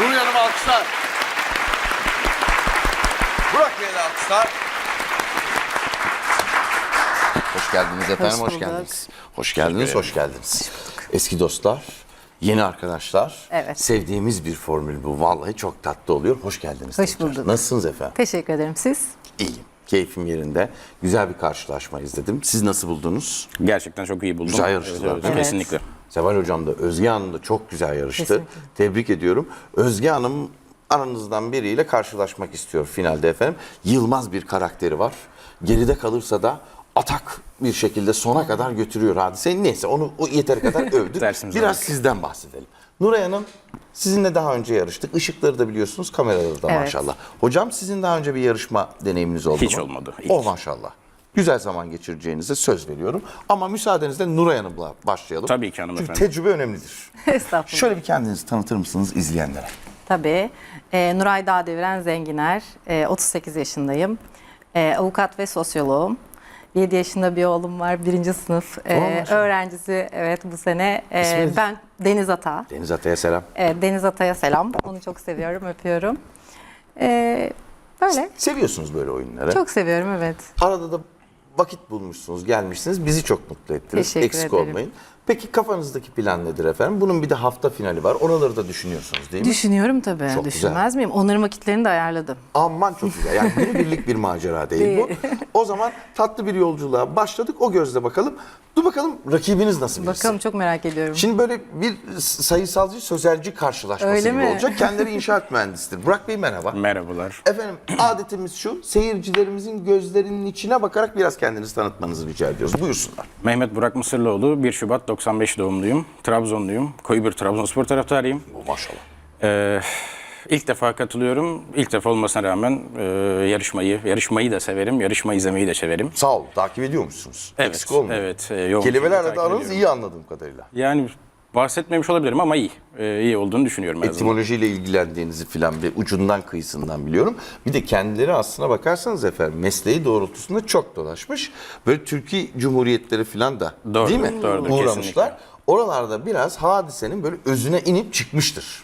Nuri Hanım alkışlar. Burak Bey'le alkışlar. Hoş geldiniz efendim, hoş, bulduk. geldiniz. Hoş geldiniz, hoş geldiniz. Eski dostlar, yeni arkadaşlar. Evet. Sevdiğimiz bir formül bu. Vallahi çok tatlı oluyor. Hoş geldiniz. Hoş tekrar. bulduk. Nasılsınız efendim? Teşekkür ederim. Siz? İyiyim. Keyfim yerinde. Güzel bir karşılaşma izledim. Siz nasıl buldunuz? Gerçekten çok iyi buldum. Güzel yarıştılar, Evet, evet, kesinlikle. Seval Hocam da Özge Hanım da çok güzel yarıştı. Kesinlikle. Tebrik ediyorum. Özge Hanım aranızdan biriyle karşılaşmak istiyor finalde efendim. Yılmaz bir karakteri var. Geride kalırsa da atak bir şekilde sona kadar götürüyor hadiseyi. Neyse onu o yeteri kadar övdük. Biraz aldık. sizden bahsedelim. Nuray Hanım sizinle daha önce yarıştık. Işıkları da biliyorsunuz, kameraları da Evet. maşallah. Hocam sizin daha önce bir yarışma deneyiminiz oldu Hiç mu? olmadı, ilk. Oh maşallah. Güzel zaman geçireceğinize söz veriyorum. Ama müsaadenizle Nuray Hanım'la başlayalım. Tabii ki Çünkü hanımefendi. tecrübe önemlidir. Estağfurullah. Şöyle bir kendinizi tanıtır mısınız izleyenlere? Tabii. Ee, Nuray Dağdeviren Zenginer. Ee, 38 yaşındayım. Ee, avukat ve sosyoloğum. 7 yaşında bir oğlum var. Birinci sınıf maşallah. öğrencisi. Evet bu sene. İsmi? ben Deniz Ata. Deniz Atay'a selam. Ee, Deniz Ata'ya selam. Onu çok seviyorum, öpüyorum. Ee, böyle. Seviyorsunuz böyle oyunları. Çok seviyorum evet. Arada da vakit bulmuşsunuz, gelmişsiniz. Bizi çok mutlu ettiniz. Teşekkür Eksik ederim. olmayın. Peki kafanızdaki plan nedir efendim? Bunun bir de hafta finali var. Oraları da düşünüyorsunuz değil mi? Düşünüyorum tabii. Çok Düşünmez miyim? Onların vakitlerini de ayarladım. Aman çok güzel. Yani birlik bir macera değil bu. O zaman tatlı bir yolculuğa başladık. O gözle bakalım. Dur bakalım rakibiniz nasıl birisi? Bakalım çok merak ediyorum. Şimdi böyle bir sayısalcı sözelci karşılaşması Öyle gibi mi? olacak. Kendileri inşaat mühendisidir. Burak Bey merhaba. Merhabalar. Efendim adetimiz şu, seyircilerimizin gözlerinin içine bakarak biraz kendinizi tanıtmanızı rica ediyoruz. Buyursunlar. Mehmet Burak Mısırlıoğlu, 1 Şubat 95 doğumluyum. Trabzonluyum. Koyu bir Trabzonspor taraftarıyım. Maşallah. Ee, ilk defa katılıyorum. İlk defa olmasına rağmen e, yarışmayı, yarışmayı da severim. Yarışma izlemeyi de severim. Sağ olun, takip ediyor musunuz? Evet, Eksik olmayın. evet, e, Kelimelerle de aranız iyi anladığım kadarıyla. Yani bahsetmemiş olabilirim ama iyi. Ee, iyi olduğunu düşünüyorum. Etimolojiyle ilgilendiğinizi filan ve ucundan kıyısından biliyorum. Bir de kendileri aslına bakarsanız efendim mesleği doğrultusunda çok dolaşmış. Böyle Türkiye Cumhuriyetleri filan da Doğrudur, değil mi? doğrudur, Uğramışlar. kesinlikle. Oralarda biraz hadisenin böyle özüne inip çıkmıştır.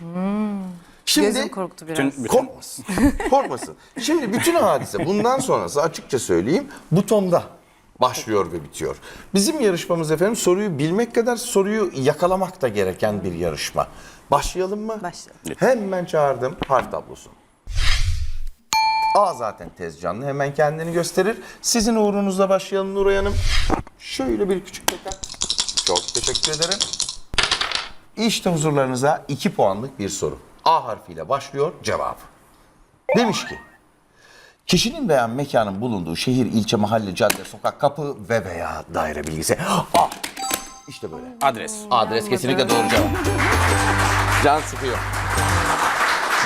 Şimdi Gözüm korktu biraz. Bütün- bütün- Korkmasın. Korkmasın. Şimdi bütün hadise bundan sonrası açıkça söyleyeyim butonda başlıyor ve bitiyor. Bizim yarışmamız efendim soruyu bilmek kadar soruyu yakalamak da gereken bir yarışma. Başlayalım mı? Başlayalım. Hemen çağırdım harf tablosunu. A zaten tez canlı hemen kendini gösterir. Sizin uğrunuzla başlayalım Nuray Hanım. Şöyle bir küçük tekrar. Çok teşekkür ederim. İşte huzurlarınıza 2 puanlık bir soru. A harfiyle başlıyor cevap. Demiş ki, kişinin veya mekanın bulunduğu şehir, ilçe, mahalle, cadde, sokak, kapı ve veya daire bilgisi. A. İşte böyle. Adres. Adres kesinlikle doğru cevap. Can sıkıyor.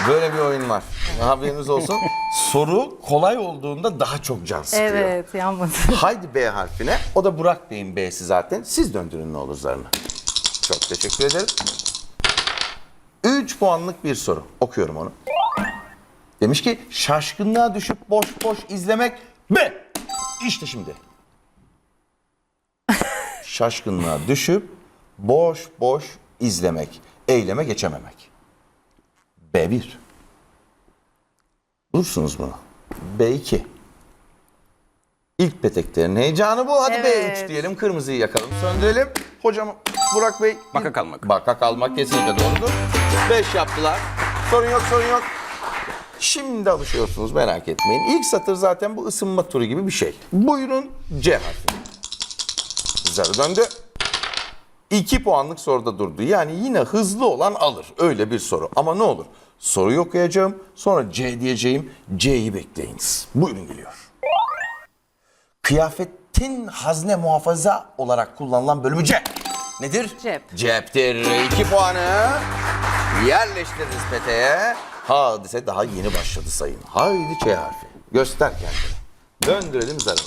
Böyle bir oyun var. Haberiniz olsun. Soru kolay olduğunda daha çok can sıkıyor. Evet yanmadı. Haydi B harfine. O da Burak Bey'in B'si zaten. Siz döndürün ne olur zarını. Çok teşekkür ederim. 3 puanlık bir soru. Okuyorum onu. Demiş ki şaşkınlığa düşüp boş boş izlemek B. İşte şimdi. Şaşkınlığa düşüp boş boş izlemek. Eyleme geçememek. B1. Bulursunuz bunu. B2. İlk peteklerin heyecanı bu. Hadi Evet. B3 diyelim. Kırmızıyı yakalım. Söndürelim. Hocam Burak Bey. Baka kalmak. Baka kalmak kesinlikle doğrudur. 5 yaptılar. Sorun yok sorun yok. Şimdi alışıyorsunuz merak etmeyin. İlk satır zaten bu ısınma turu gibi bir şey. Buyurun C harfi. Zarı döndü. 2 puanlık soruda durdu. Yani yine hızlı olan alır. Öyle bir soru. Ama ne olur? Soruyu okuyacağım. Sonra C diyeceğim. C'yi bekleyiniz. Buyurun geliyor. Kıyafetin hazne muhafaza olarak kullanılan bölümü C. Nedir? Cep. Ceptir. 2 puanı yerleştiririz peteğe. Hadise daha yeni başladı sayın. Haydi Ç harfi. Göster kendini. Döndürelim zarına.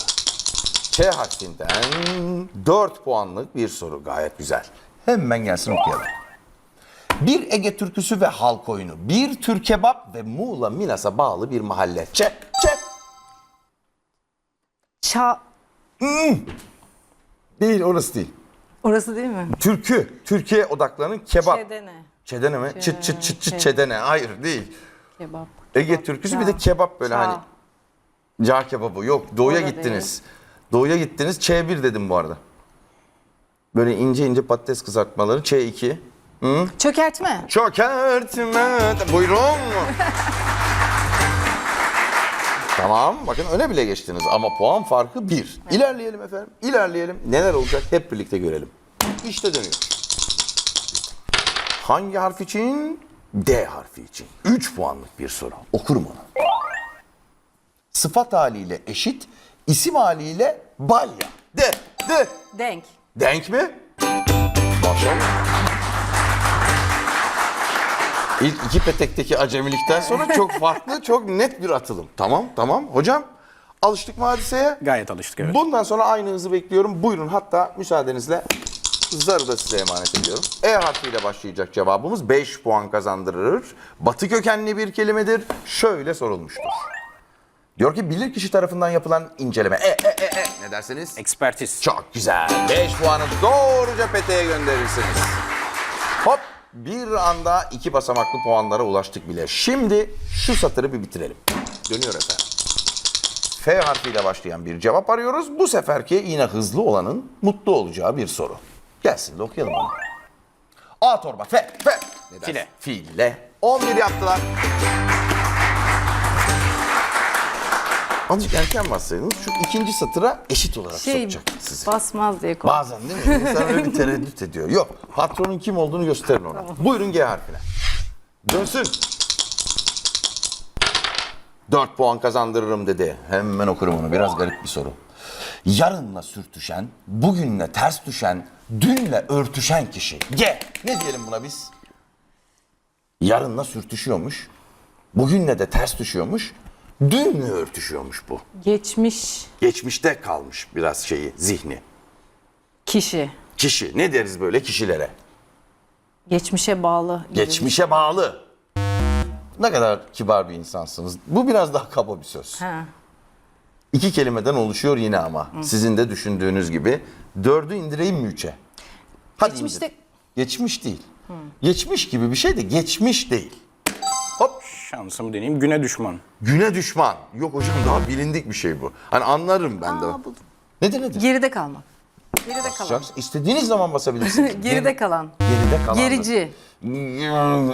Ç harfinden 4 puanlık bir soru. Gayet güzel. Hemen gelsin okuyalım. Bir Ege türküsü ve halk oyunu. Bir tür kebap ve Muğla Milas'a bağlı bir mahalle. Ç, Ç. Ça... Değil orası değil. Orası değil mi? Türkü. Türkiye odaklarının kebap. Çedene. Çedene mi? Çıt çıt çıt çıt çedene. Hayır değil. Kebap. Ege türküsü bir de kebap böyle hani. Cağ kebabı yok. Doğuya Orada gittiniz. Doğuya gittiniz. Ç1 dedim bu arada. Böyle ince ince patates kızartmaları. Ç2. Çökertme. Çökertme. Buyurun. tamam. Bakın öne bile geçtiniz ama puan farkı bir. İlerleyelim efendim. İlerleyelim. Neler olacak hep birlikte görelim. İşte dönüyor. Hangi harf için? D harfi için. 3 puanlık bir soru. Okurum onu. Sıfat haliyle eşit, isim haliyle balya. De, de. Denk. Denk mi? Maşallah. İlk iki petekteki acemilikten sonra çok farklı, çok net bir atılım. Tamam, tamam. Hocam, alıştık mı hadiseye? Gayet alıştık evet. Bundan sonra aynı hızı bekliyorum. Buyurun hatta müsaadenizle zarı da size emanet ediyorum. E harfiyle başlayacak cevabımız 5 puan kazandırır. Batı kökenli bir kelimedir. Şöyle sorulmuştur. Diyor ki bilir kişi tarafından yapılan inceleme. E, e, e, e. Ne dersiniz? Ekspertiz. Çok güzel. 5 puanı doğruca peteğe gönderirsiniz. Hop bir anda iki basamaklı puanlara ulaştık bile. Şimdi şu satırı bir bitirelim. Dönüyor efendim. F harfiyle başlayan bir cevap arıyoruz. Bu seferki yine hızlı olanın mutlu olacağı bir soru. Gelsin de okuyalım onu. A torba F, F. Ne dersin? File. File. 11 yaptılar. Azıcık erken bassaydınız şu ikinci satıra eşit olarak Şey sokacak sizi. basmaz diye korktum. Bazen değil mi? İnsan öyle bir tereddüt ediyor. Yok. Patronun kim olduğunu gösterin ona. Buyurun G harfine. Dönsün. 4 puan kazandırırım dedi. Hemen okurum onu. Biraz garip bir soru. Yarınla sürtüşen, bugünle ters düşen, dünle örtüşen kişi. G. Ne diyelim buna biz? Yarınla sürtüşüyormuş. Bugünle de ters düşüyormuş. Dünle örtüşüyormuş bu. Geçmiş Geçmişte kalmış biraz şeyi, zihni. kişi. Kişi. Ne deriz böyle kişilere? Geçmişe bağlı. gibi. Geçmişe bağlı. Ne kadar kibar bir insansınız. Bu biraz daha kaba bir söz. Ha. İki kelimeden oluşuyor yine ama. Sizin de düşündüğünüz gibi. Dördü indireyim mi üçe? Hadi Geçmişte- indir. Geçmiş değil. Geçmiş gibi bir şey de geçmiş değil. Hop. Şansımı deneyeyim. Güne düşman. Güne düşman. Yok hocam daha bilindik bir şey bu. Hani anlarım ben de. Aa, buldum. Nedir nedir? Geride kalmak. Geride kalan. İstediğiniz zaman basabilirsiniz. Geride Geri- kalan. Geride kalan. Gerici.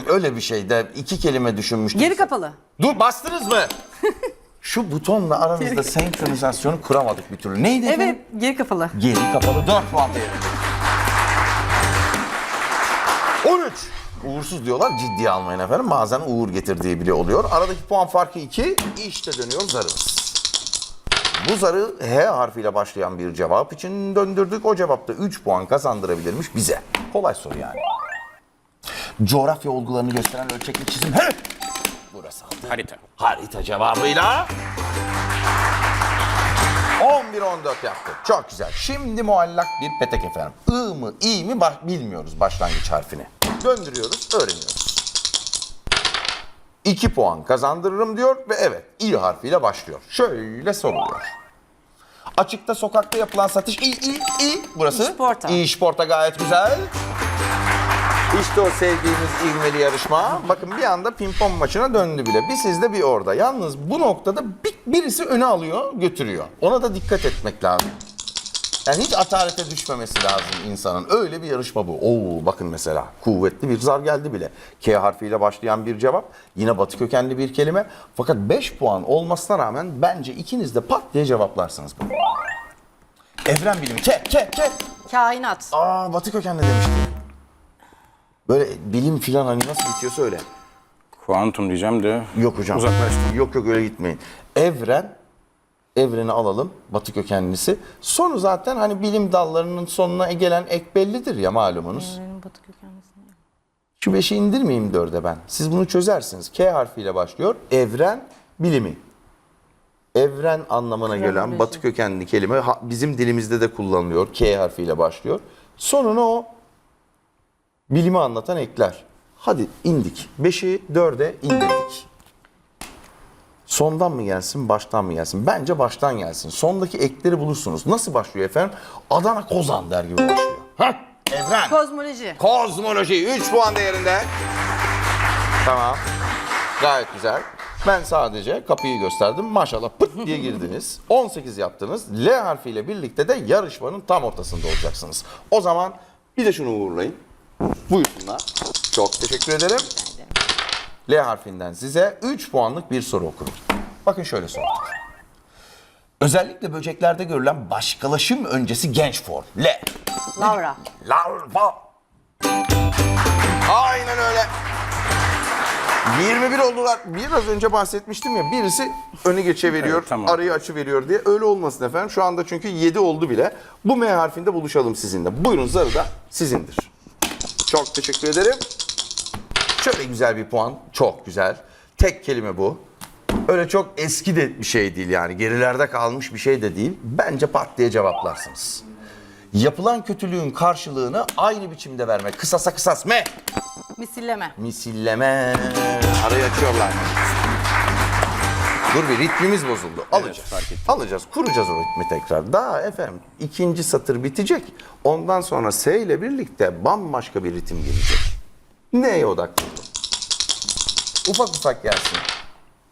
Öyle bir şey de iki kelime düşünmüştüm. Geri kapalı. Dur bastınız mı? Şu butonla aranızda senkronizasyonu kuramadık bir türlü. Neydi efendim? Evet, geri kapalı. Geri kapalı 4 puan değerinde. 13. Uğursuz diyorlar ciddiye almayın efendim. Bazen uğur getirdiği bile oluyor. Aradaki puan farkı 2. İşte dönüyor zarımız. Bu zarı H harfiyle başlayan bir cevap için döndürdük. O cevapta 3 puan kazandırabilirmiş bize. Kolay soru yani. Coğrafya olgularını gösteren ölçekli çizim. He! Burası aldı. Harita. Harita cevabıyla 11-14 yaptı. Çok güzel. Şimdi muallak bir petek efendim. I mı, i mi baş- bilmiyoruz başlangıç harfini. Döndürüyoruz, öğreniyoruz. 2 puan kazandırırım diyor ve evet i harfiyle başlıyor. Şöyle soruluyor. Açıkta sokakta yapılan satış i i i burası. İşporta. İşporta gayet güzel. İşte o sevdiğimiz ivmeli yarışma. Bakın bir anda pimpon maçına döndü bile. Bir sizde bir orada. Yalnız bu noktada bir, birisi öne alıyor, götürüyor. Ona da dikkat etmek lazım. Yani hiç atarete düşmemesi lazım insanın. Öyle bir yarışma bu. Oo bakın mesela kuvvetli bir zar geldi bile. K harfiyle başlayan bir cevap. Yine batı kökenli bir kelime. Fakat 5 puan olmasına rağmen bence ikiniz de pat diye cevaplarsınız bunu. Evren bilimi. K, K, K. Kainat. Aa batı kökenli demişti. Böyle bilim filan hani nasıl bitiyorsa öyle. Kuantum diyeceğim de. Yok hocam. Uzaklaştım. Yok yok öyle gitmeyin. Evren, evreni alalım batı kökenlisi. Sonu zaten hani bilim dallarının sonuna gelen ek bellidir ya malumunuz. Benim batı kökenlisiyim. Şu beşi indirmeyeyim dörde ben. Siz bunu çözersiniz. K harfiyle başlıyor. Evren bilimi. Evren anlamına gelen Kronoloji. batı kökenli kelime ha- bizim dilimizde de kullanılıyor. K harfiyle başlıyor. Sonuna o bilimi anlatan ekler. Hadi indik. Beşi dörde indirdik. Sondan mı gelsin, baştan mı gelsin? Bence baştan gelsin. Sondaki ekleri bulursunuz. Nasıl başlıyor efendim? Adana Kozan der gibi başlıyor. Hah, Evren. Kozmoloji. Kozmoloji 3 puan değerinde. Tamam. Gayet güzel. Ben sadece kapıyı gösterdim. Maşallah pıt diye girdiniz. 18 yaptınız. L harfiyle birlikte de yarışmanın tam ortasında olacaksınız. O zaman bir de şunu uğurlayın. Buyursunlar. Çok teşekkür ederim. L harfinden size 3 puanlık bir soru okurum. Bakın şöyle sorduk. Özellikle böceklerde görülen başkalaşım öncesi genç form. L. Laura. Larva. Aynen öyle. 21 oldular. Biraz önce bahsetmiştim ya birisi öne geçeveriyor, Evet, tamam. arayı açı veriyor diye. Öyle olmasın efendim. Şu anda çünkü 7 oldu bile. Bu M harfinde buluşalım sizinle. Buyurun zarı da sizindir. Çok teşekkür ederim. Şöyle güzel bir puan. Çok güzel. Tek kelime bu. Öyle çok eski de bir şey değil yani. Gerilerde kalmış bir şey de değil. Bence pat diye cevaplarsınız. Yapılan kötülüğün karşılığını aynı biçimde vermek. Kısasa kısas me. Misilleme. Misilleme. Arayı açıyorlar. Dur bir ritmimiz bozuldu. Alacağız. fark ettim. Alacağız. Kuracağız o ritmi tekrar. Daha efendim ikinci satır bitecek. Ondan sonra S ile birlikte bambaşka bir ritim gelecek. Neye odaklı? Ufak ufak gelsin.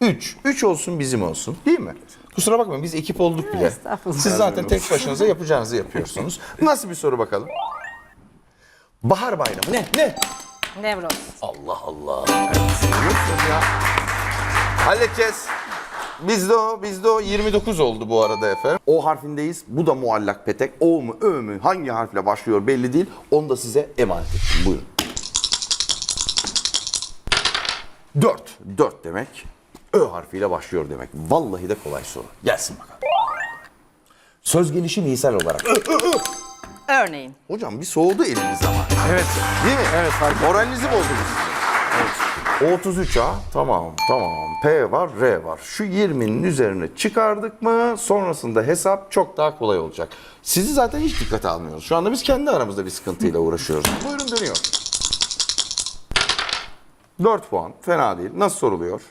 3. 3 olsun bizim olsun. Değil mi? Kusura bakmayın biz ekip olduk bile. Siz zaten tek başınıza yapacağınızı yapıyorsunuz. Nasıl bir soru bakalım? Bahar bayramı ne? Ne? Nevroz. Allah Allah. Ya. Halledeceğiz. Bizde o, bizde o 29 oldu bu arada efendim. O harfindeyiz. Bu da muallak petek. O mu, Ö mü, hangi harfle başlıyor belli değil. Onu da size emanet ettim. Buyurun. 4. 4 demek. Ö harfiyle başlıyor demek. Vallahi de kolay soru. Gelsin bakalım. Söz gelişi misal olarak. Ö, ö, ö. Örneğin. Hocam bir soğudu eliniz ama. Evet. Değil mi? Evet, fark. Moralinizi bozdunuz sizin. O 33 A tamam tamam P var R var. Şu 20'nin üzerine çıkardık mı sonrasında hesap çok daha kolay olacak. Sizi zaten hiç dikkate almıyoruz. Şu anda biz kendi aramızda bir sıkıntıyla uğraşıyoruz. Buyurun dönüyor. 4 puan fena değil. Nasıl soruluyor?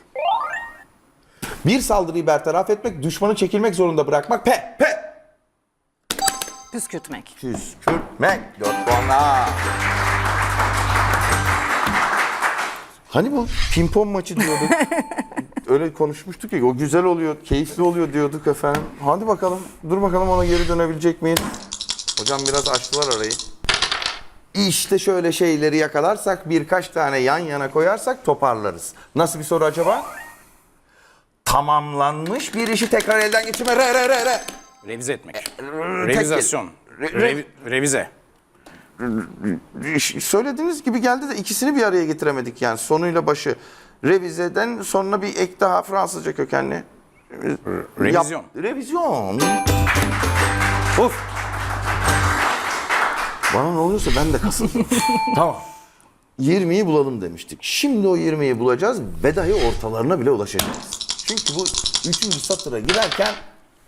Bir saldırıyı bertaraf etmek, düşmanı çekilmek zorunda bırakmak. P, P. Püskürtmek. Püskürtmek. 4 puan daha. Hani bu pimpon maçı diyorduk. Öyle konuşmuştuk ya o güzel oluyor, keyifli oluyor diyorduk efendim. Hadi bakalım, dur bakalım ona geri dönebilecek miyiz? Hocam biraz açtılar arayı. İşte şöyle şeyleri yakalarsak birkaç tane yan yana koyarsak toparlarız. Nasıl bir soru acaba? Tamamlanmış bir işi tekrar elden geçirme. Re re re re. Revize etmek. tek Revizasyon. Revi- revize. söylediğiniz gibi geldi de ikisini bir araya getiremedik yani sonuyla başı. Revizeden sonra bir ek daha Fransızca kökenli. Revizyon. Yap- revizyon. Uf. Bana ne oluyorsa ben de kasıldım. tamam. 20'yi bulalım demiştik. Şimdi o 20'yi bulacağız ve dahi ortalarına bile ulaşacağız. Çünkü bu üçüncü satıra girerken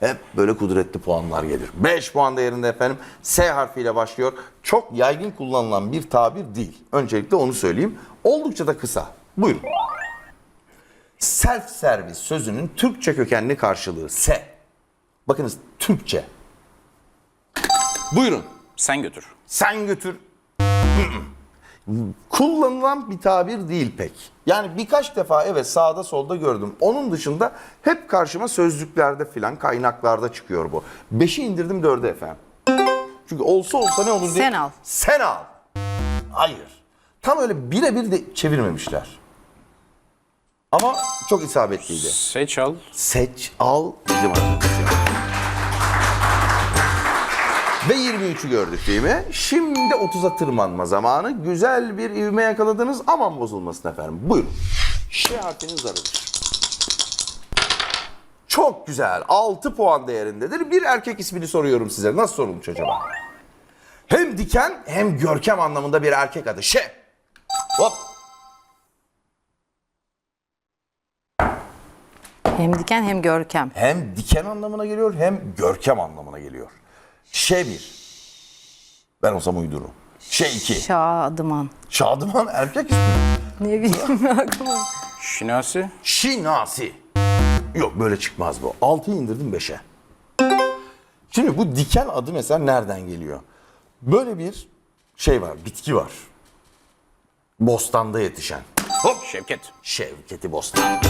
hep böyle kudretli puanlar gelir. 5 puan değerinde efendim S harfiyle başlıyor. Çok yaygın kullanılan bir tabir değil. Öncelikle onu söyleyeyim. Oldukça da kısa. Buyurun. Self servis sözünün Türkçe kökenli karşılığı S. Bakınız Türkçe. Buyurun. Sen götür. Sen götür. Kullanılan bir tabir değil pek. Yani birkaç defa evet sağda solda gördüm. Onun dışında hep karşıma sözlüklerde filan kaynaklarda çıkıyor bu. Beşi indirdim dörde efendim. Çünkü olsa olsa ne olur diye. Sen al. Sen al. Hayır. Tam öyle birebir de çevirmemişler. Ama çok isabetliydi. Seç al. Seç al bizim aramızda. Ve 23'ü gördük değil mi? Şimdi 30'a tırmanma zamanı. Güzel bir ivme yakaladınız. Aman bozulmasın efendim. Buyurun. Ş harfinin zarıdır. Çok güzel. 6 puan değerindedir. Bir erkek ismini soruyorum size. Nasıl sorulmuş acaba? Hem diken hem görkem anlamında bir erkek adı. Ş. Hop. Hem diken hem görkem. hem diken anlamına geliyor hem görkem anlamına geliyor. Şey bir. Ben olsam uydururum. Şey iki. Şadıman. Şadıman erkek ismi. Ne bileyim aklıma. Şinasi. Şinasi. Yok böyle çıkmaz bu. 6'yı indirdim 5'e. Şimdi bu diken adı mesela nereden geliyor? Böyle bir şey var, bitki var. Bostanda yetişen. Hop! Şevket. Şevketi Bostan.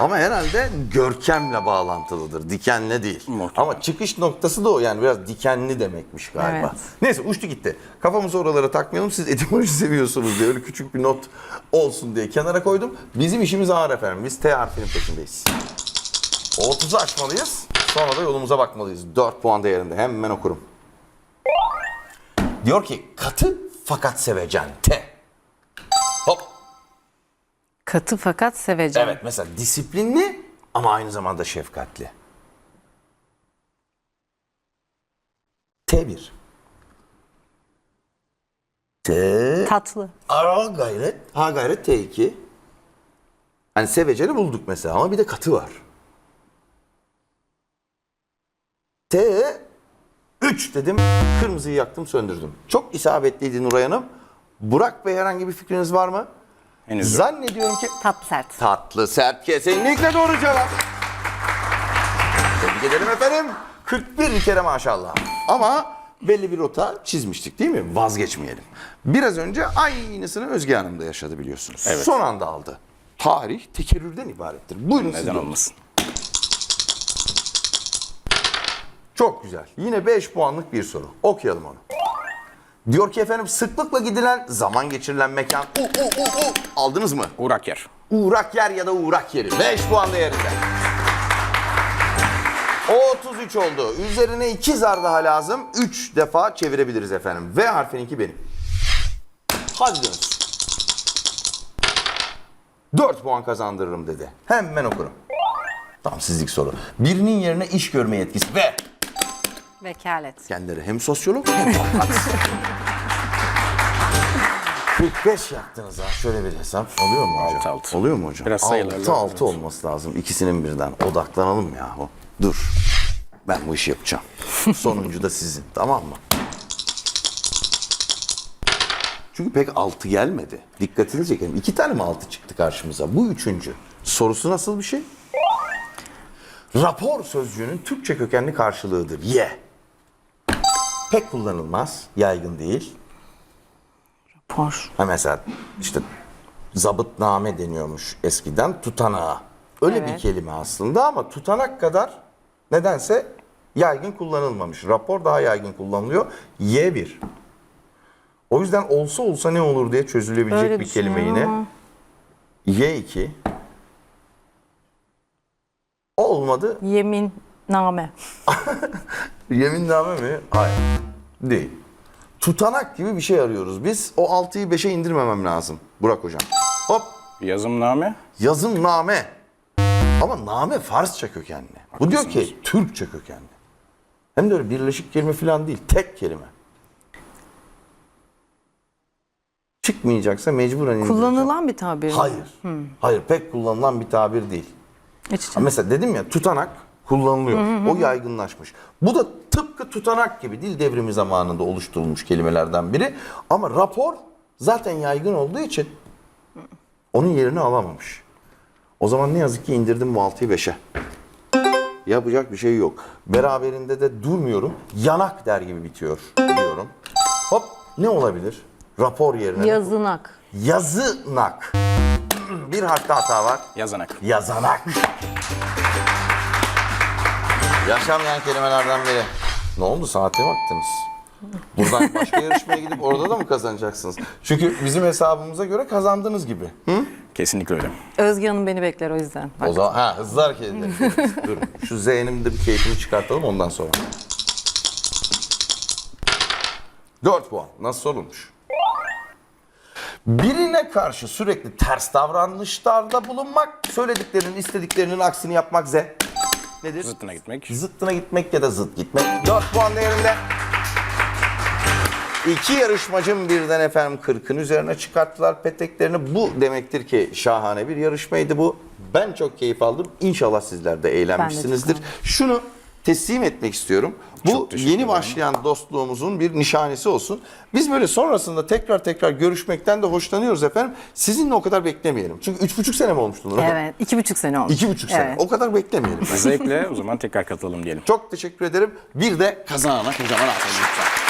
Ama herhalde görkemle bağlantılıdır. Dikenle değil. Muhtemelen. Ama çıkış noktası da o yani biraz dikenli demekmiş galiba. Evet. Neyse uçtu gitti. Kafamızı oralara takmayalım. Siz etimoloji seviyorsunuz diye öyle küçük bir not olsun diye kenara koydum. Bizim işimiz ağır efendim. Biz T harfinin peşindeyiz. O 30'u aşmalıyız. Sonra da yolumuza bakmalıyız. 4 puan değerinde. Hemen okurum. Diyor ki katı fakat sevecen. T. Katı fakat sevecen. Evet mesela disiplinli ama aynı zamanda şefkatli. T1. T. Tatlı. Ara gayret. Ha gayret T2. Hani seveceni bulduk mesela ama bir de katı var. T 3 dedim. Kırmızıyı yaktım söndürdüm. Çok isabetliydi Nuray Hanım. Burak Bey herhangi bir fikriniz var mı? Henüz yok. Zannediyorum ki Tatlı sert. Tatlı sert kesinlikle doğru cevap. Tebrik ederim efendim. 41 kere maşallah. Ama belli bir rota çizmiştik değil mi? Vazgeçmeyelim. Biraz önce aynısını Özge Hanım da yaşadı biliyorsunuz. Evet. Son anda aldı. Tarih tekerrürden ibarettir. Buyurun siz Neden de. olmasın? Çok güzel. Yine 5 puanlık bir soru. Okuyalım onu. Diyor ki efendim sıklıkla gidilen, zaman geçirilen mekan. U, u, u, u. Aldınız mı? Uğrak yer. Uğrak yer ya da uğrak yeri. 5 puan değerinde. O 33 oldu. Üzerine 2 zar daha lazım. 3 defa çevirebiliriz efendim. V harfininki benim. Hadi dönüş. 4 puan kazandırırım dedi. Hemen okurum. Tam sizlik soru. Birinin yerine iş görme yetkisi ve Vekalet. kendileri hem sosyolog hem avukat. 45 yaptınız ha. Şöyle bir hesap. Oluyor mu hocam? Altı altı. Oluyor mu hocam? Biraz sayılarla 6 6 evet. olması lazım. İkisinin birden. Odaklanalım yahu. Dur. Ben bu işi yapacağım. Sonuncu da sizin. Tamam mı? Çünkü pek altı gelmedi. Dikkatinizi çekelim. İki tane mi altı çıktı karşımıza? Bu üçüncü. Sorusu nasıl bir şey? Rapor sözcüğünün Türkçe kökenli karşılığıdır. Ye. Pek kullanılmaz, yaygın değil. Por. Ha mesela işte zabıtname deniyormuş eskiden tutanağa. Öyle bir Evet. kelime aslında ama tutanak kadar nedense yaygın kullanılmamış. Rapor daha yaygın kullanılıyor. Y1. O yüzden olsa olsa ne olur diye çözülebilecek Öyle bir kelime yine. ama Y2. Olmadı. Yeminname. Yeminname mi? Hayır. Değil. Tutanak gibi bir şey arıyoruz. Biz o 6'yı 5'e indirmemem lazım. Burak hocam. Hop. Yazımname. Yazımname. Ama name Farsça kökenli. Bu diyor ki Türkçe kökenli. Hem de öyle birleşik kelime falan değil. Tek kelime. Çıkmayacaksa mecburen indireceğim. Kullanılan bir tabir. mi? Hayır. Hayır pek kullanılan bir tabir değil. İç içe. Ha Mesela dedim ya tutanak kullanılıyor. O yaygınlaşmış. Bu da tıpkı tutanak gibi dil devrimi zamanında oluşturulmuş kelimelerden biri. Ama rapor zaten yaygın olduğu için onun yerini alamamış. O zaman ne yazık ki indirdim bu 6'yı 5'e. Yapacak bir şey yok. Beraberinde de durmuyorum. Yanak der gibi bitiyor diyorum. Hop ne olabilir? Rapor yerine. Yazınak. Yazınak. Bir harfte hata var. Yazanak. Yazanak. Yaşamayan kelimelerden biri. Ne oldu saate baktınız? Buradan başka yarışmaya gidip orada da mı kazanacaksınız? Çünkü bizim hesabımıza göre kazandınız gibi. Hı? Kesinlikle öyle. Özge Hanım beni bekler o yüzden. Bak, O zaman ha hızlı hareket edelim. Dur. Şu Z'nin de bir keyfini çıkartalım ondan sonra. 4 puan. Nasıl sorulmuş? Birine karşı sürekli ters davranışlarda bulunmak, söylediklerinin istediklerinin aksini yapmak Z. Nedir? Zıttına gitmek. Zıttına gitmek ya da zıt gitmek. 4 puan değerinde. İki yarışmacım birden efendim 40'ın üzerine çıkarttılar peteklerini. Bu demektir ki şahane bir yarışmaydı bu. Ben çok keyif aldım. İnşallah sizler de eğlenmişsinizdir. Şunu teslim etmek istiyorum. Bu yeni başlayan dostluğumuzun bir nişanesi olsun. Biz böyle sonrasında tekrar tekrar görüşmekten de hoşlanıyoruz efendim. Sizinle o kadar beklemeyelim. Çünkü üç buçuk sene mi olmuştu? Evet, iki buçuk sene olmuş. İki buçuk sene. Evet. O kadar beklemeyelim. Zevkle o zaman tekrar katılalım diyelim. Çok teşekkür ederim. Bir de kazanana kocaman aferin lütfen.